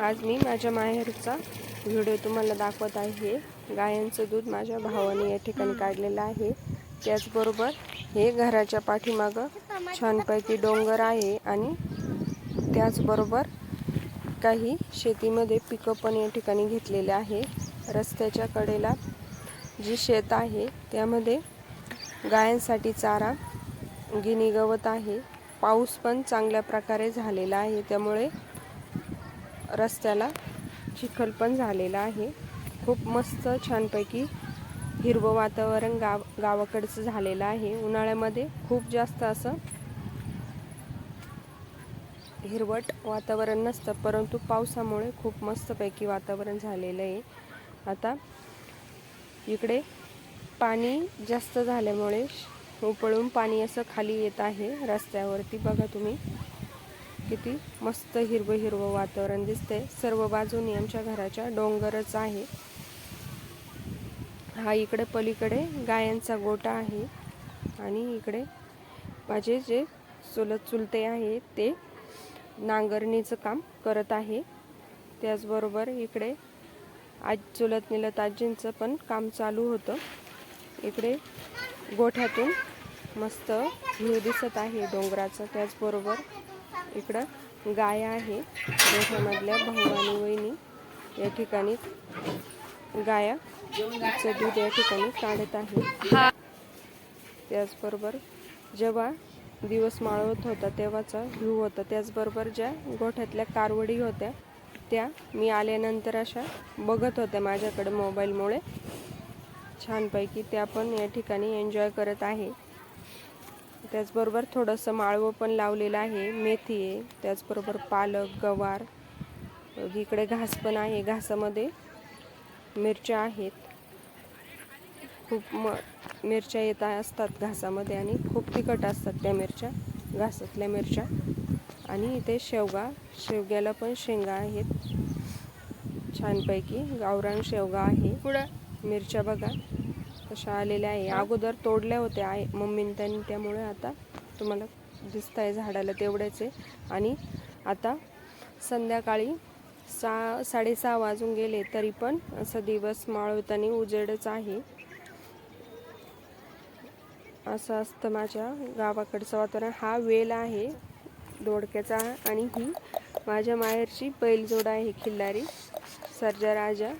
आज मी माझ्या माहेरचा व्हिडिओ तुम्हाला दाखवत आहे. गायांचं दूध माझ्या भावाने या ठिकाणी काढलेलं आहे. त्याचबरोबर हे घराच्या पाठीमागं छानपैकी डोंगर आहे आणि त्याचबरोबर काही शेतीमध्ये पिकं पण या ठिकाणी घेतलेले आहे. रस्त्याच्या कडेला जी शेत आहे त्यामध्ये गायांसाठी चारा गिनी गवत आहे. पाऊस पण चांगल्या प्रकारे झालेला आहे. त्यामुळे रस्त्याला चिखल पण झालेला आहे. खूप मस्त छानपैकी हिरवं वातावरण गाव गावाकडचं झालेलं आहे. उन्हाळ्यामध्ये खूप जास्त असं हिरवट वातावरण नसतं परंतु पावसामुळे खूप मस्तपैकी वातावरण झालेलं आहे. आता इकडे पाणी जास्त झाल्यामुळे उपळून पाणी असं खाली येत आहे रस्त्यावरती. बघा तुम्ही. किती मस्त हिरवं हिरवं वातावरण दिसतंय. सर्व बाजूनी आमच्या घराच्या डोंगरच आहे. हा इकडे पलीकडे गायांचा गोटा आहे. आणि इकडे माझे जे चुलत चुलते आहे ते नांगरणीचं काम करत आहे. त्याचबरोबर इकडे आज चुलत निलत आजींचं पण काम चालू होतं. इकडे गोठ्यातून मस्त व्ह्यू दिसत आहे डोंगराचं. त्याचबरोबर इकडं गाय आहे. त्याच्यामधल्या भाऊ आणि वहिनी या ठिकाणी गाया दूध या ठिकाणी काढत आहे त्याचबरोबर जेव्हा दिवस माळवत होता तेव्हाचा व्ह्यू होता. त्याचबरोबर ज्या गोठ्यातल्या कारवडी होत्या त्या मी आल्यानंतर अशा बघत होत्या माझ्याकडे मोबाईलमुळे. छानपैकी त्या पण या ठिकाणी एन्जॉय करत आहे. त्याचबरोबर थोडंसं माळवं पण लावलेलं आहे. मेथी आहे त्याचबरोबर पालक गवार इकडे घास पण आहे घासामध्ये. मिरच्या आहेत. खूप म मिरच्या येत असतात घासामध्ये आणि खूप तिखट असतात त्या मिरच्या घासातल्या मिरच्या. आणि इथे शेवगा शेवग्याला पण शेंगा आहेत. छानपैकी गावरान शेवगा आहे. पुढं? मिरच्या बघा. कशा आलेल्या आहे. अगोदर तोडल्या होत्या आहे मम्मीने त्यांनी. त्यामुळे आता तुम्हाला दिसत आहे झाडाला तेवढेच आहे. आणि आता संध्याकाळी सहा साडेसहा वाजून गेले तरी पण असं दिवस माळवताना उजेडच आहे. असं असतं माझ्या गावाकडचं वातावरण. हा वेल आहे दोडक्याचा. आणि ही माझ्या माहेरची बैलजोड आहे खिल्लारी. सर्जा राजा.